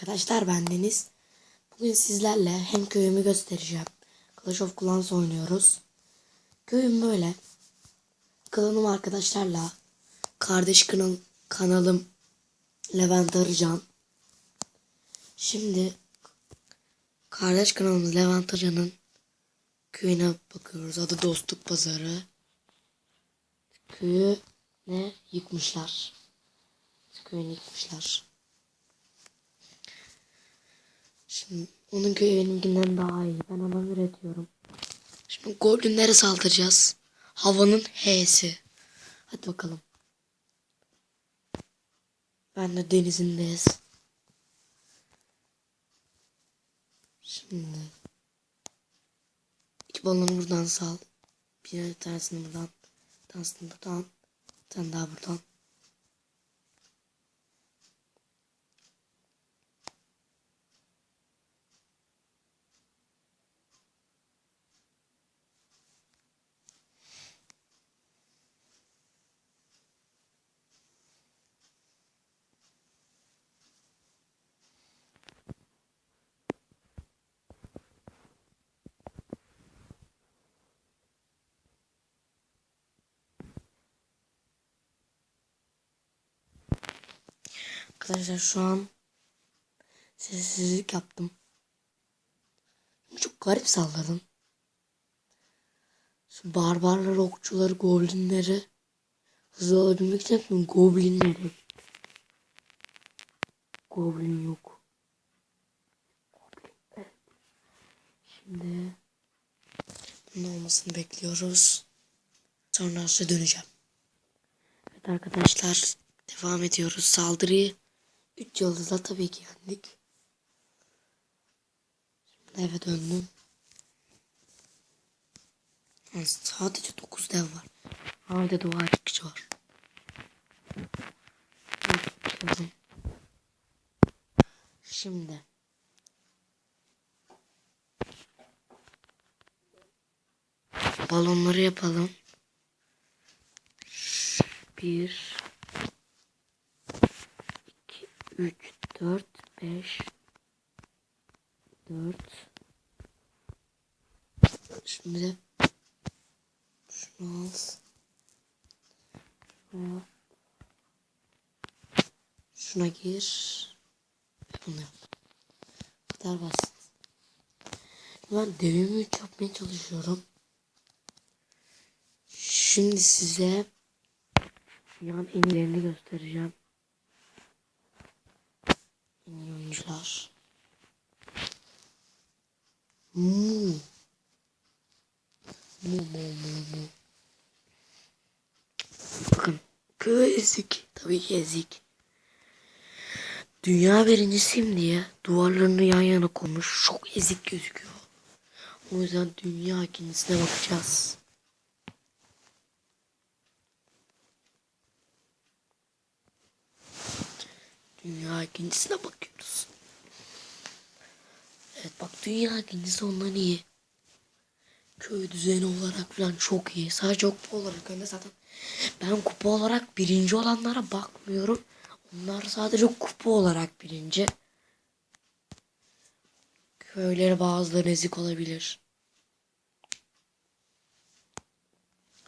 Arkadaşlar ben Deniz. Bugün sizlerle hem köyümü göstereceğim. Clash of Clans oynuyoruz. Köyüm böyle. Klanım arkadaşlarla. Kardeş kanal, kanalım Levent Arıcan. Şimdi kardeş kanalımız Levent Arıcan'ın köyüne bakıyoruz. Adı Dostluk Pazarı. Köyü ne yıkmışlar. Köyünü yıkmışlar. Şimdi onun köyü benimkinden daha iyi. Ben ona üretiyorum. Şimdi Goblinlere saldıracağız. Havanın H'si. Hadi bakalım. Ben de denizindeyiz. Şimdi. İki balonu buradan sal. Bir tanesini buradan. Bir tanesini buradan. Bir tane daha buradan. Arkadaşlar şu an sessizlik yaptım. Çok garip salladım. Şu barbarları, okçuları, goblinleri hızlı alabilmek için yapıyorum. Goblinleri. Goblin yok. Şimdi bunun olmasını bekliyoruz. Sonra size döneceğim. Evet arkadaşlar devam ediyoruz saldırıyı. 3 yıldızla tabii ki yendik. Şimdi eve döndüm. Yani sadece 9 dev var. Hala duvar kişi var. Şimdi. Balonları yapalım. Bir, iki, üç, dört, beş, dört. Şimdi de şunu al. Şuna, şuna gir. Bunu yap. Bu kadar basit. Ben devimi yapmaya çalışıyorum. Şimdi size dünyanın en iyilerini göstereceğim. Oyuncular. Mu. Mu mu mu mu. Bakın. Ezik. Tabii ki ezik. Dünya birincisiyim diye duvarlarını yan yana koymuş. Çok ezik gözüküyor. O yüzden dünya ikincisine bakacağız. Dünya ikincisine bakıyoruz. Evet bak dünya ikincisi ondan iyi. Köy düzeni olarak falan çok iyi. Sadece kupa olarak öyle zaten. Ben kupa olarak birinci olanlara bakmıyorum. Onlar sadece kupa olarak birinci. Köyleri bazıları ezik olabilir.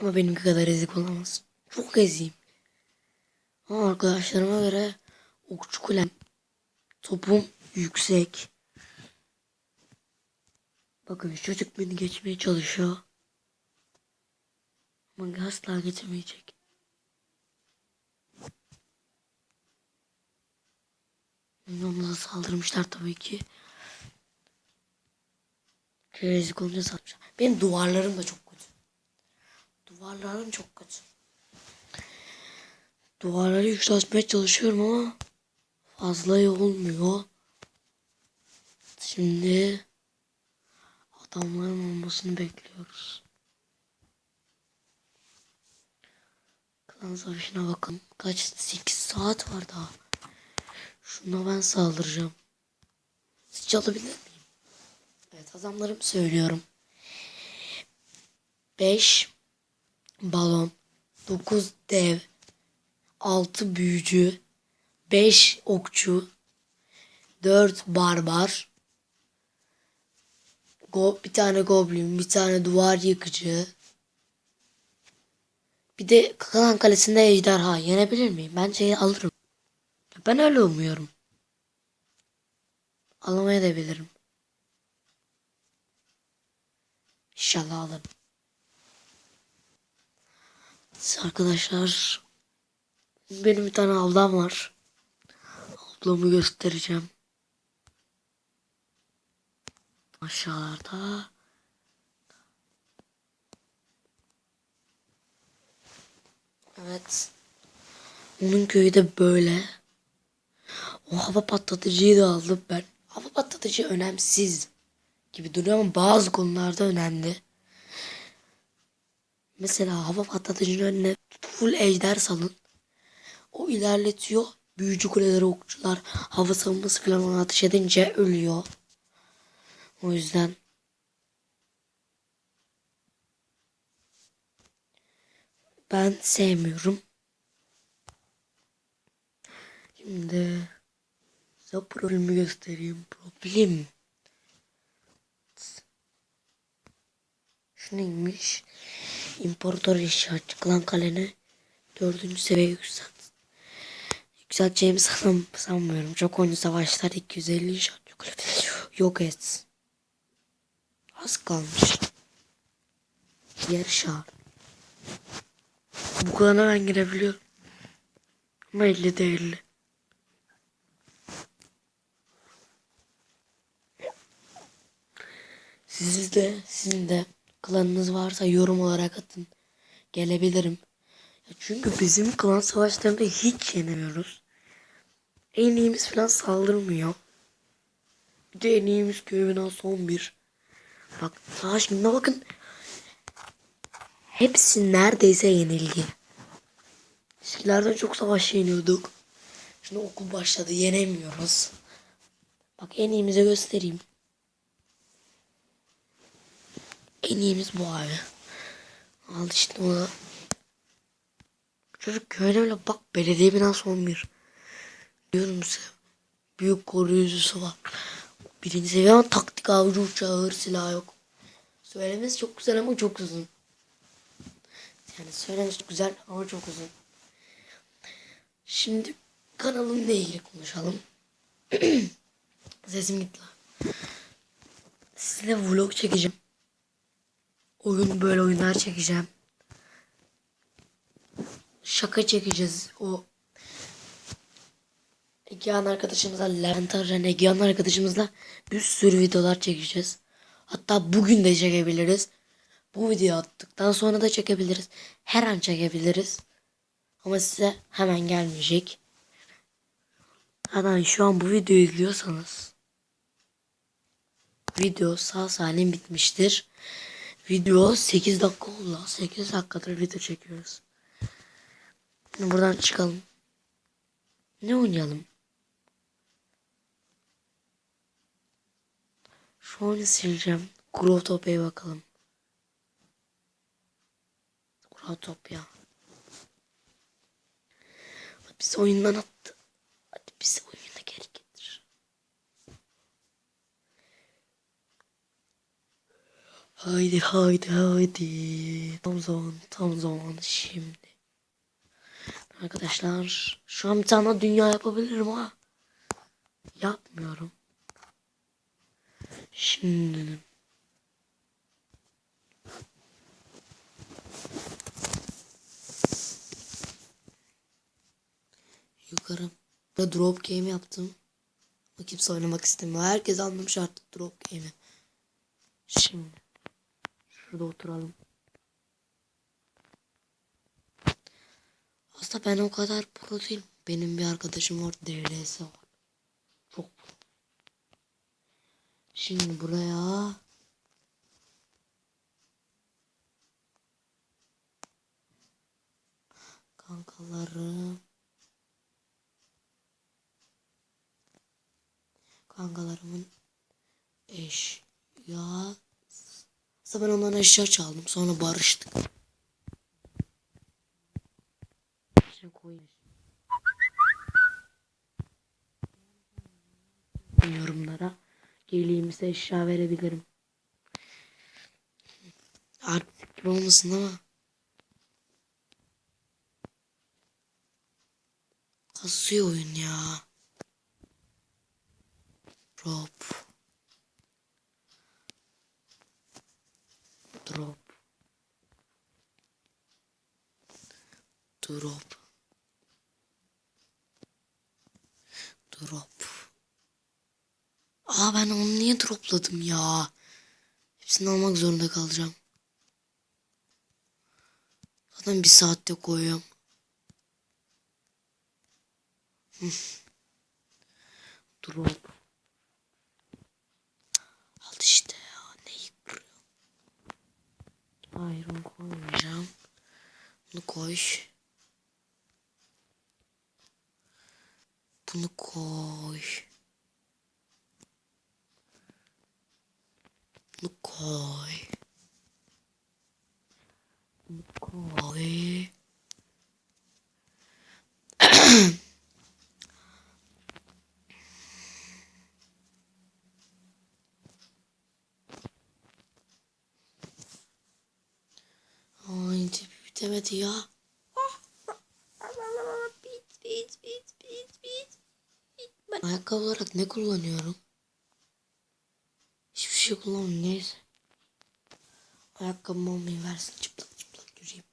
Ama benimki kadar ezik olamaz. Çok eziyim. Ama arkadaşlarıma göre okçu kulem. Topum yüksek. Bakın çocuk beni geçmeye çalışıyor. Ama asla geçemeyecek. Milyonlara saldırmışlar tabii ki. Rezil olunca saldırmışlar. Benim duvarlarım da çok kötü. Duvarlarım çok kötü. Duvarları yükseltmeye çalışıyorum ama fazla olmuyor. Şimdi adamların olmasını bekliyoruz. Klan savaşına bakın. Kaç 8 saat var daha. Şuna ben saldıracağım. Hiç alabilir miyim? Evet adamlarım söylüyorum. 5 balon, 9 dev, 6 büyücü, 5 okçu, 4 barbar. Go, bir tane goblin, bir tane duvar yıkıcı. Bir de Kakalan Kalesi'nde ejderha. Yenebilir miyim? Bence alırım. Ben öyle umuyorum. Alamaya da bilirim. İnşallah alırım. Arkadaşlar benim bir tane ablam var. Ablamı göstereceğim. Aşağılarda. Evet. Onun köyü de böyle. O hava patlatıcıyı da aldım ben. Hava patlatıcı önemsiz gibi duruyor ama bazı konularda önemli. Mesela hava patlatıcının önüne full ejder salın. O ilerletiyor. Büyücü kuleleri okçular hava savunması falan ona ateş edince ölüyor. O yüzden ben sevmiyorum. Şimdi size problemi göstereyim. Problem. Şu neymiş? İmparator inşaatçı klan kaleni dördüncü seviye yükselt. Yükselteceğimi sanım, sanmıyorum. Çok oyuncu savaşlar 250 inşaatçı kule yok et. Az kalmış. Yer şart. Bu klana ben girebiliyorum. Ama 50 de 50. Siz de sizin de klanınız varsa yorum olarak atın. Gelebilirim. Ya çünkü bizim klan savaşlarında hiç yenemiyoruz. En iyimiz falan saldırmıyor. Bir de en iyimiz köy binası 11. Bak savaş gününe bakın. Hepsi neredeyse yenilgi. Eskilerden çok savaş yeniyorduk. Şimdi okul başladı yenemiyoruz. Bak en iyimize göstereyim. En iyimiz bu abi. Al işte ona. Çocuk köyde bile bak belediye binası 11. Diyorum size. Büyük koruyucusu var. Birinci seviye ama taktik avcı uçağı ağır silah yok. Söylemesi çok güzel ama çok uzun. Yani söylemesi güzel ama çok uzun. Şimdi kanalımla ilgili konuşalım. Sesim gitti lan. Size vlog çekeceğim. Oyun böyle oyunlar çekeceğim. Şaka çekeceğiz. O Egehan arkadaşımızla Levent Arren arkadaşımızla bir sürü videolar çekeceğiz. Hatta bugün de çekebiliriz. Bu video attıktan sonra da çekebiliriz. Her an çekebiliriz. Ama size hemen gelmeyecek. Hatta şu an bu videoyu izliyorsanız video sağ salim bitmiştir. Video 8 dakika oldu. 8 dakikadır video çekiyoruz. Buradan çıkalım. Ne oynayalım? Oyunu sileceğim. Growtopia'ya bakalım. Growtopia. Bizi oyundan attı. Hadi bizi oyuna geri getir. Haydi haydi haydi. Tam zaman tam zaman şimdi. Arkadaşlar şu an bir tane dünya yapabilirim ha. Yapmıyorum. Şimdi yukarı Burada drop game yaptım. Ama kimse oynamak istemiyor. Herkes anlamış artık drop game'i. Şimdi şurada oturalım. Aslında ben o kadar pro değilim. Benim bir arkadaşım var. DRS var. Çok pro. Şimdi buraya kankalarım kankalarımın eşya Aslında ben ondan eşya çaldım. Sonra barıştık. Geleyimse eşya verebilirim. Artık gibi olmasın ama. Kasıyor oyun ya. Drop. Drop. Drop. Drop. Aa ben onu niye dropladım ya? Hepsini almak zorunda kalacağım. Zaten bir saatte koyuyorum. Drop. Al işte ya. Neyi kırıyor? Hayır onu koymayacağım. Bunu koy. Bunu koy. Bunu koy. Bunu koy. Ay bitemedi ya. Bit bit. Ben ayakkabı olarak ne kullanıyorum? Şey kullanmıyorum neyse. Ayakkabım olmayı versin çıplak çıplak yürüyeyim.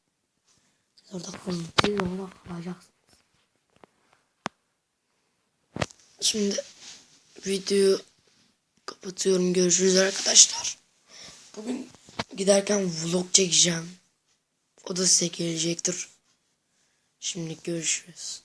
Siz orada kalın. Siz orada kalacaksınız. Şimdi videoyu kapatıyorum. Görüşürüz arkadaşlar. Bugün giderken vlog çekeceğim. O da size gelecektir. Şimdi görüşürüz.